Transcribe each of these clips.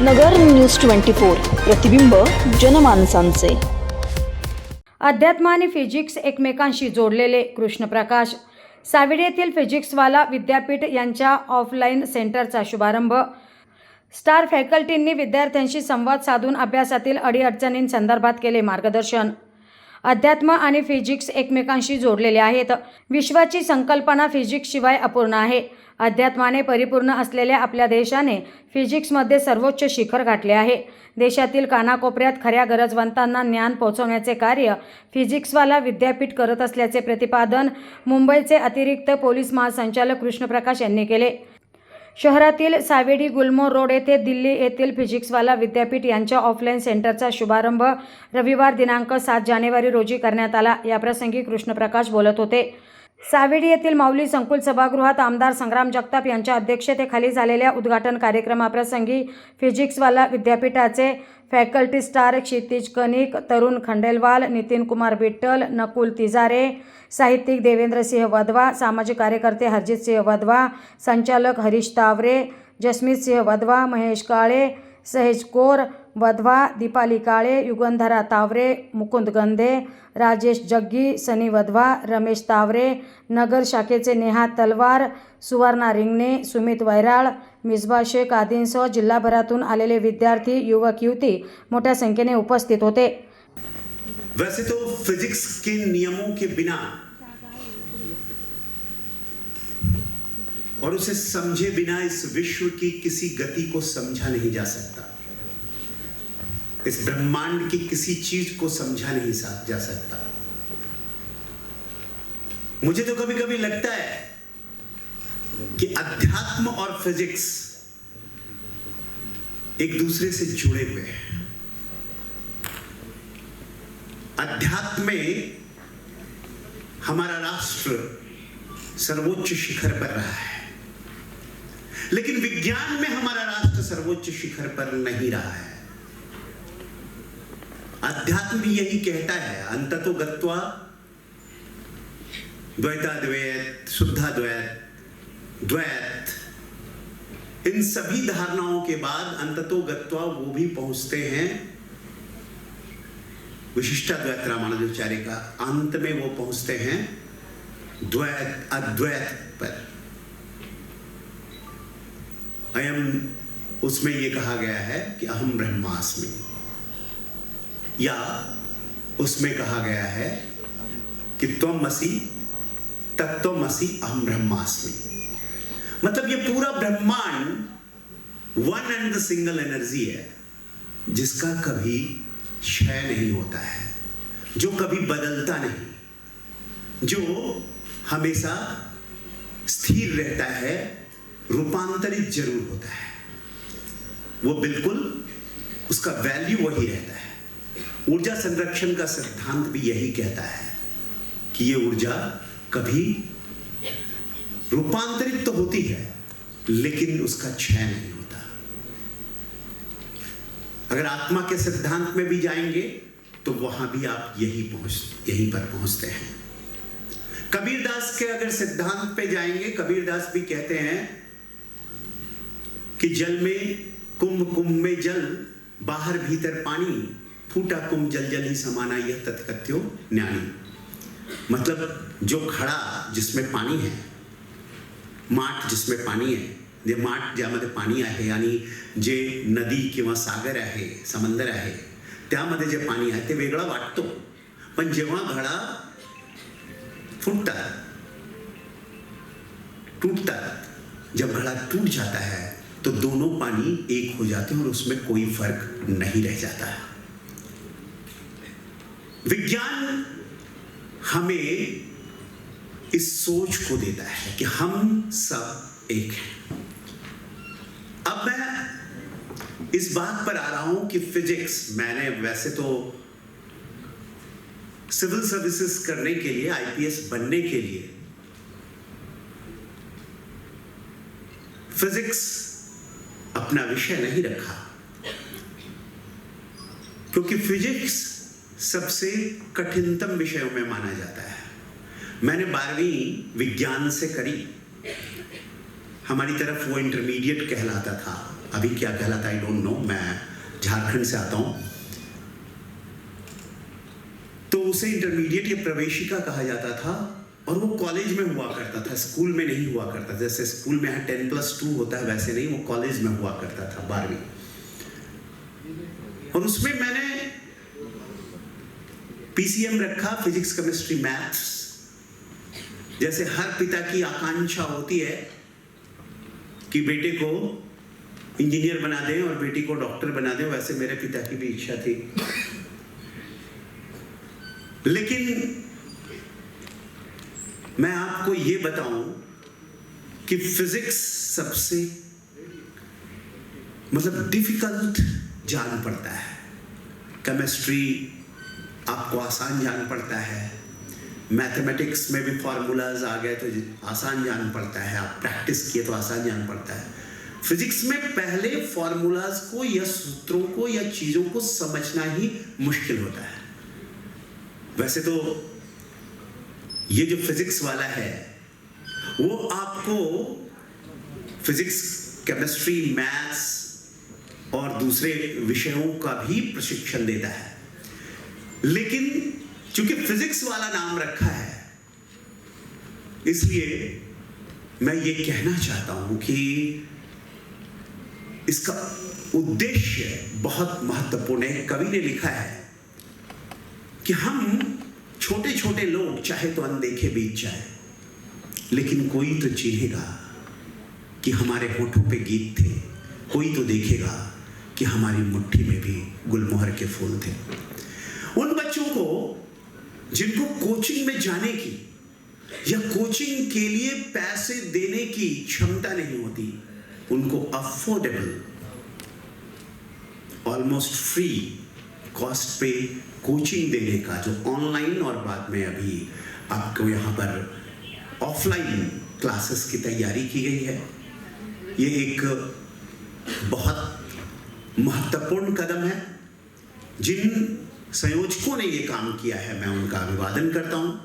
नगर news twenty four प्रतिबिंब जनमानसांचे. अध्यात्म आणि फिजिक्स एकमेकांशी जोडलेले कृष्णप्रकाश. साविड येथील फिजिक्सवाला विद्यापीठ यांच्या ऑफलाईन सेंटरचा शुभारंभ. स्टार फॅकल्टींनी विद्यार्थ्यांशी संवाद साधून अभ्यासातील अडीअडचणींसंदर्भात केले मार्गदर्शन. अध्यात्म आणि फिजिक्स एकमेकांशी जोडलेले आहेत. विश्वाची संकल्पना फिजिक्सशिवाय अपूर्ण आहे. अध्यात्माने परिपूर्ण असलेल्या आपल्या देशाने फिजिक्समध्ये सर्वोच्च शिखर गाठले आहे. देशातील कानाकोपऱ्यात खऱ्या गरजवंतांना ज्ञान पोहोचवण्याचे कार्य फिजिक्सवाला विद्यापीठ करत असल्याचे प्रतिपादन मुंबईचे अतिरिक्त पोलीस महासंचालक कृष्णप्रकाश यांनी केले. शहरातील सावेडी गुलमोर रोड येथे दिल्ली येथील फिजिक्सवाला विद्यापीठ यांच्या ऑफलाईन सेंटरचा शुभारंभ रविवार दिनांक सात जानेवारी रोजी करण्यात आला. याप्रसंगी कृष्णप्रकाश बोलत होते. सावेडी येथील माऊली संकुल सभागृहात आमदार संग्राम जगताप यांच्या अध्यक्षतेखाली झालेल्या उद्घाटन कार्यक्रमाप्रसंगी फिजिक्सवाला विद्यापीठाचे फॅकल्टी स्टार क्षितिज कनिक तरुण खंडेलवाल नितीन कुमार बिट्टल नकुल तिजारे साहित्यिक देवेंद्रसिंह वधवा सामाजिक कार्यकर्ते हरजितसिंह वधवा संचालक हरीश तावरे जसमीत सिंह वधवा महेश काळे सहेज कोर वधवा दीपाली काळे युगंधरा तावरे मुकुंद गंधे राजेश जग्गी सनी वधवा रमेश तावरे नगर शाखेचे नेहा तलवार सुवर्णा रिंगणे सुमित वैराळ मिसबा शेख आदींसह जिल्हाभरातून आलेले विद्यार्थी युवक युवती मोठ्या संख्येने उपस्थित होते वैसे तो फिजिक्स के नियमों के बिना और उसे समझे बिना इस विश्व की किसी गति को समझा नहीं जा सकता। इस ब्रह्मांड की किसी चीज़ को समझा नहीं जा सकता। मुझे तो कभी कभी लगता है कि अध्यात्म और फिजिक्स एक दूसरे से जुड़े हुए हैं। अध्यात्म में हमारा राष्ट्र सर्वोच्च शिखर पर रहा है। लेकिन विज्ञान में हमारा राष्ट्र सर्वोच्च शिखर पर नहीं रहा है। अध्यात्म भी यही कहता है, अंततो गत्वा द्वैताद्वैत, शुद्धाद्वैत, द्वैत। इन सभी धारणाओं के बाद अंततो गत्वा वो भी पहुँचते हैं। विशिष्टाद्वैत रामानुजाचार्य का अंत में वो पहुँचते हैं, द्वैत, अद्वैत पर। अयम उसमें ये कहा गया है कि अहम ब्रह्मास्मि। या उसमें कहा गया है कि त्वम मसी तत्वमसी अहम ब्रह्मास्मि। मतलब ये पूरा ब्रह्मांड one and the single energy है, जिसका कभी क्षय नहीं होता है, जो कभी बदलता नहीं, जो हमेशा स्थिर रहता है रूपांतरित ज़रूर होता है। वो बिल्कुल उसका वैल्यू वही रहता है। ऊर्जा संरक्षण का सिद्धांत भी यही कहता है कि ये ऊर्जा कभी रूपांतरित तो होती है, लेकिन उसका क्षय नहीं होता। अगर आत्मा के सिद्धांत में भी जाएँगे तो वहाँ भी आप यही पहुँच, यहीं पर पहुँचते हैं। कबीरदास के अगर सिद्धांत पे जाएँगे, कबीरदास भी कहते हैं कि जल में, कुंभ कुंभ में जल, बाहर भीतर पानी, फूटा कुंभ जल जल ही समाना यह तत्कथ्यो न्याणी मतलब जो खड़ा जिसमें पानी है, माठ जिसमें पाणी आहे जे माठ ज्यामध्ये पाणी आहे आणि जे नदी किंवा सागर आहे, समंदर आहे, त्यामध्ये जे पाणी आहे, ते वेगळं वाटतो. पण जेव्हा घडा फुटतात टूटतात जब घड़ा टूट जाता है तो दोनों पानी एक हो जाते हैं और उसमें कोई फ़र्क नहीं रह जाता। है विज्ञान हमें इस सोच को देता है कि हम सब एक हैं। अब मैं इस बात पर आ रहा हूँ कि फिजिक्स, मैंने वैसे तो सिविल सर्विसेज़ करने के लिए, आईपीएस बनने के लिए, फिजिक्स अपना विषय नहीं रखा। क्योंकि फिजिक्स सबसे कठिनतम विषयों में माना जाता है। मैंने बारहवीं विज्ञान से करी। हमारी तरफ़ वो इंटरमीडिएट कहलाता था। अभी क्या कहलाता आई डोंट नो मैं झारखंड से आता हूँ। तो उसे इंटरमीडिएट या प्रवेशिका कहा जाता था। और वो कॉलेज में हुआ करता था स्कूल में नहीं हुआ करता जैसे स्कूल में टेन प्लस टू होता है, वैसे नहीं, वो कॉलेज में हुआ करता था, बारहवीं। और उसमें मैंने पीसीएम रखा फिजिक्स केमिस्ट्री मैथ्स जैसे हर पिता की आकांक्षा होती है कि बेटे को इंजीनियर बना दें और बेटी को डॉक्टर बना दें, वैसे मेरे पिता की भी इच्छा थी। लेकिन मैं आपको ये बताऊँ कि फिजिक्स सबसे मतलब डिफ़िकल्ट जान पड़ता है। केमिस्ट्री आपको आसान जान पड़ता है। मैथमेटिक्स में भी फार्मूलाज आ गए तो आसान जान पड़ता है। आप प्रैक्टिस किए तो आसान जान पड़ता है। फिजिक्स में पहले फार्मूलाज को या सूत्रों को या चीज़ों को समझना ही मुश्किल होता है। वैसे तो ये जो फिजिक्स वाला है, वो आपको फिजिक्स केमिस्ट्री मैथ्स और दूसरे विषयों का भी प्रशिक्षण देता है। लेकिन चूँकि फिजिक्स वाला नाम रखा है, इसलिए मैं ये कहना चाहता हूँ कि इसका उद्देश्य बहुत महत्वपूर्ण है। कवि ने लिखा है कि हम छोटे छोटे लोग, चाहे तो अनदेखे बीत जाए। लेकिन कोई तो चिन्हेगा कि हमारे होठों पे गीत थे। कोई तो देखेगा कि हमारी मुट्ठी में भी गुलमोहर के फूल थे। उन बच्चों को, जिनको कोचिंग में जाने की या कोचिंग के लिए पैसे देने की क्षमता नहीं होती, उनको अफोर्डेबल, ऑलमोस्ट फ्री कॉस्ट पे कोचिंग देने का जो ऑनलाइन और बाद में अभी आपको यहाँ पर ऑफलाइन क्लासेस की तैयारी की गई है, ये एक बहुत महत्वपूर्ण कदम है। जिन संयोजकों ने ये काम किया है, मैं उनका अभिवादन करता हूँ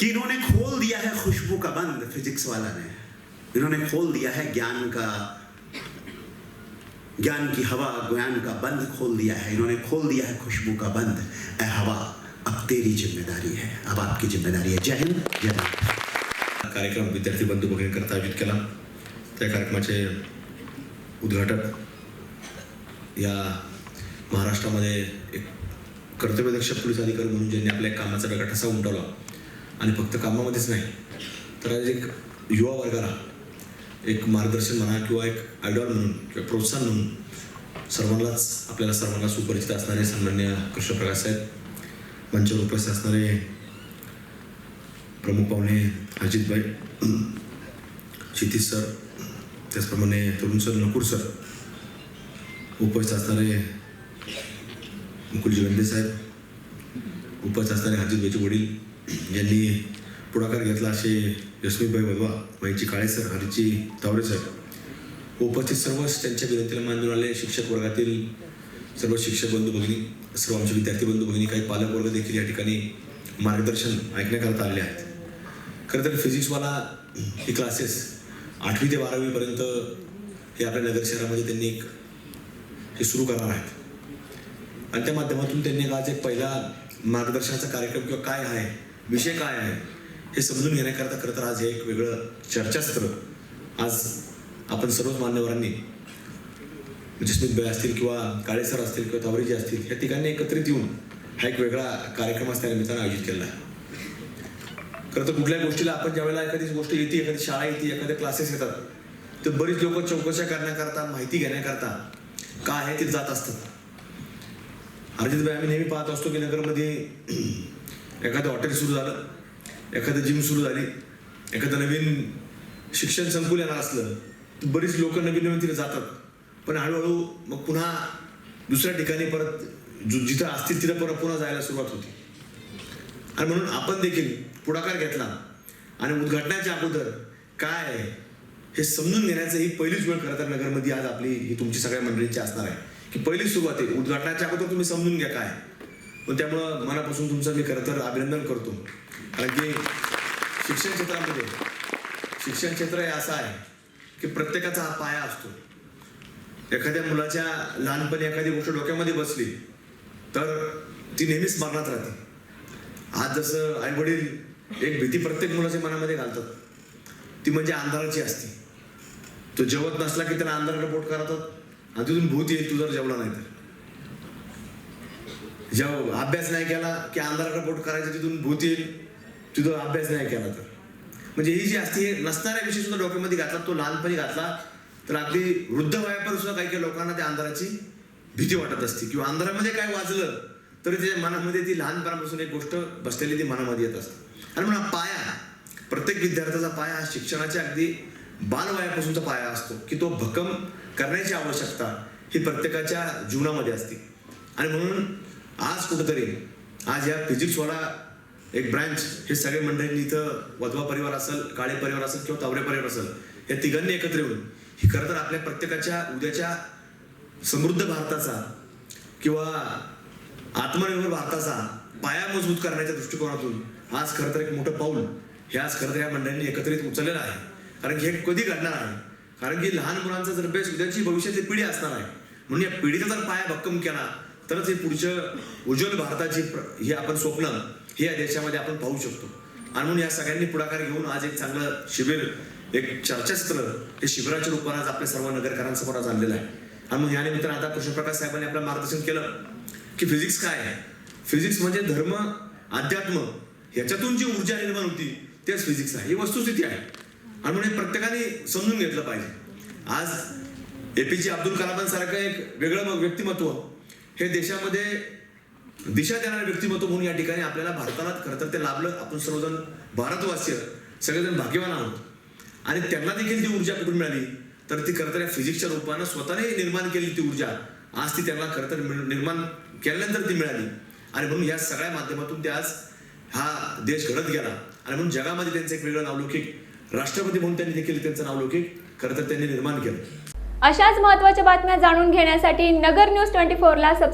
कि इन्होंने खोल दिया है खुशबू का बंद फिजिक्स वाला ने। इन्होंने खोल दिया है ज्ञान का ज्ञान की हवा ज्ञान का बंद खोल दिया है। इन्होंने खोल दिया है खुशबू का बंद। ए हवा अब तेरी जिम्मेदारी है। अब आपकी जिम्मेदारी है। जय हिंद जय भारत। हा कार्यक्रम विद्यार्थी बंधू करता आयोजित केला। त्या कार्यक्रमाचे उद्घाटक या महाराष्ट्रामध्ये एक कर्तव्यदक्ष पोलीस अधिकारी म्हणून ज्यांनी आपल्या कामाचा वेगळा ठसा उमटवला आणि फक्त कामामध्येच नाही तर आज एक युवा वर्गाला एक मार्गदर्शन म्हणा किंवा एक आयडॉल म्हणून किंवा प्रोत्साहन म्हणून सर्वांनाच आपल्याला सर्वांना सुपरिचित असणारे सन्मान्य कृष्णप्रकाश साहेब मंचावर उपस्थित असणारे प्रमुख पाहुणे अजितभाई क्षितिज सर त्याचप्रमाणे तरुण सर नकुर सर उपस्थित असणारे मुकुलजी वेंदे साहेब उपस्थित असणारे अजितभाईचे वडील यांनी पुढाकार घेतला असे यशमीबाई वधवा माईची काळे सर हरीची तावरे सर. उपस्थित सर्वच त्यांच्या विनंतीला मान देऊन आले. शिक्षक वर्गातील सर्व शिक्षक बंधू भगिनी सर्व आमचे विद्यार्थी बंधू भगिनी काही पालकवर्ग देखील या ठिकाणी मार्गदर्शन ऐकण्याकरता आलेले आहेत. खरं तर फिजिक्सवाला हे क्लासेस आठवी ते बारावीपर्यंत हे आपल्या नगर शहरामध्ये त्यांनी एक हे सुरू करणार आहेत. आणि त्या माध्यमातून त्यांनी आज एक पहिला मार्गदर्शनाचा कार्यक्रम किंवा काय आहे विषय काय आहे हे समजून घेण्याकरता खरं तर आज हे एक वेगळं चर्चासत्र आज आपण सर्वच मान्यवरांनी म्हणजे जसमितभाई असतील किंवा काळेसर असतील किंवा तावरेजी असतील या ठिकाणी एकत्रित येऊन हा एक वेगळा कार्यक्रम आज त्या निमित्तानं आयोजित केला आहे. खरं तर कुठल्या गोष्टीला आपण ज्यावेळेला एखादी गोष्ट येते एखादी शाळा येते एखादे क्लासेस येतात तर बरीच लोक चौकशा करण्याकरता माहिती घेण्याकरता काय आहे ते जात असतात. अर्जितभाई आम्ही नेहमी पाहत असतो की नगरमध्ये एखादं हॉटेल सुरू झालं एखादं जिम सुरू झाली एखादं नवीन शिक्षण संकुल येणार असलं तर बरीच लोक नवीन नवीन तिथे जातात. पण हळूहळू मग पुन्हा दुसऱ्या ठिकाणी परत जिथं असतील तिथं परत पुन्हा जायला सुरुवात होती. आणि म्हणून आपण देखील पुढाकार घेतला. आणि उद्घाटनाच्या अगोदर काय आहे हे समजून घेण्याचं ही पहिलीच वेळ खरं तर नगरमध्ये आज आपली ही तुमची सगळ्या मंडळींची असणार आहे. की पहिली सुरुवात आहे. उद्घाटनाच्या अगोदर तुम्ही समजून घ्या काय. पण त्यामुळं मनापासून तुमचं मी खरं तर अभिनंदन करतो. कारण की शिक्षण क्षेत्रामध्ये शिक्षण क्षेत्र हे असं आहे की प्रत्येकाचा हा पाया असतो. एखाद्या मुलाच्या लहानपणी एखादी गोष्ट डोक्यामध्ये बसली तर ती नेहमीच स्मरणात राहते. आज जसं आई वडील एक भीती प्रत्येक मुलाच्या मनामध्ये घालतात. ती म्हणजे अंधाराची असते. तो जेवत नसला की त्याला अंधाराकडे पोट करतात आणि तिथून भूत येईल तू जर जेवला नाही तर. जेव्हा अभ्यास नाही केला की अंधाराकडे पोट करायचं तिथून भूत येईल तिथं अभ्यास नाही केला तर. म्हणजे ही जी असते हे नसणाऱ्या विषय सुद्धा डोक्यामध्ये घातला तो लहानपणी घातला तर अगदी वृद्ध वयापर्यंत सुद्धा काही काही लोकांना त्या अंधाराची भीती वाटत असते. किंवा अंधारामध्ये काय वाजलं तरी त्याच्या मनामध्ये ती लहानपणापासून एक गोष्ट बसलेली ती मनामध्ये येत असते. आणि म्हणा पाया प्रत्येक विद्यार्थ्याचा पाया हा शिक्षणाच्या अगदी बालवयापासूनचा पाया असतो की तो भक्कम करण्याची आवश्यकता ही प्रत्येकाच्या जीवनामध्ये असते. आणि म्हणून आज कुठंतरी आज या फिजिक्सवाला एक ब्रँच हे सगळे मंडळींनी इथं वधवा परिवार असेल काळे परिवार असेल किंवा तावरे परिवार असेल या तिघांनी एकत्र येऊन ही खरं तर आपल्या प्रत्येकाच्या उद्याच्या समृद्ध भारताचा किंवा आत्मनिर्भर भारताचा पाया मजबूत करण्याच्या दृष्टिकोनातून आज खरं तर एक मोठं पाऊल हे आज खरं तर या मंडळींनी एकत्रित उचललेलं आहे. कारण हे कधी घडणार आहे? कारण की लहान मुलांचा जर बेस उद्याची भविष्यातली पिढी असणार आहे म्हणून या पिढीचा जर पाया भक्कम केला तरच हे पुढच्या उज्ज्वल भारताची हे आपण स्वप्न हे या देशामध्ये आपण पाहू शकतो. आणि म्हणून या सगळ्यांनी पुढाकार घेऊन आज एक चांगलं शिबिर एक चर्चास्त्र हे शिबिराच्या रूपाने आज आपल्या सर्व नगरकरांसमोर आज आणलेलं आहे. आणि म्हणून या निमित्तानं आता कृष्णप्रकाश साहेबांनी आपलं मार्गदर्शन केलं की फिजिक्स काय आहे? फिजिक्स म्हणजे धर्म अध्यात्म ह्याच्यातून जी ऊर्जा निर्माण होती तेच फिजिक्स आहे. ही वस्तुस्थिती आहे. आणि म्हणून हे प्रत्येकाने समजून घेतलं पाहिजे. आज ए पी जे अब्दुल कलामांसारखं एक वेगळं मग व्यक्तिमत्व हे देशामध्ये दिशा देणारं व्यक्तिमत्व म्हणून या ठिकाणी आपल्याला भारताला खरं तर ते लाभलं. आपण सर्वजण भारतवासीय सगळेजण भाग्यवान आहोत. आणि त्यांना देखील ती ऊर्जा कुठून मिळाली? तर ती खरं तर या फिजिक्सच्या रूपानं स्वतःने निर्माण केली ती ऊर्जा. आज ती त्यांना खरं तर निर्माण केल्यानंतर ती मिळाली. आणि म्हणून या सगळ्या माध्यमातून ते आज हा देश घडत गेला. आणि म्हणून जगामध्ये त्यांचं एक वेगळं नावलौकिक राष्ट्रपती म्हणून त्यांनी देखील त्यांचं नावलौकिक खरं तर त्यांनी निर्माण केलं. अशाच महत्त्वाच्या बातम्या जाणून घेण्यासाठी नगर न्यूज ट्वेंटी फोरला सबस्क्राईब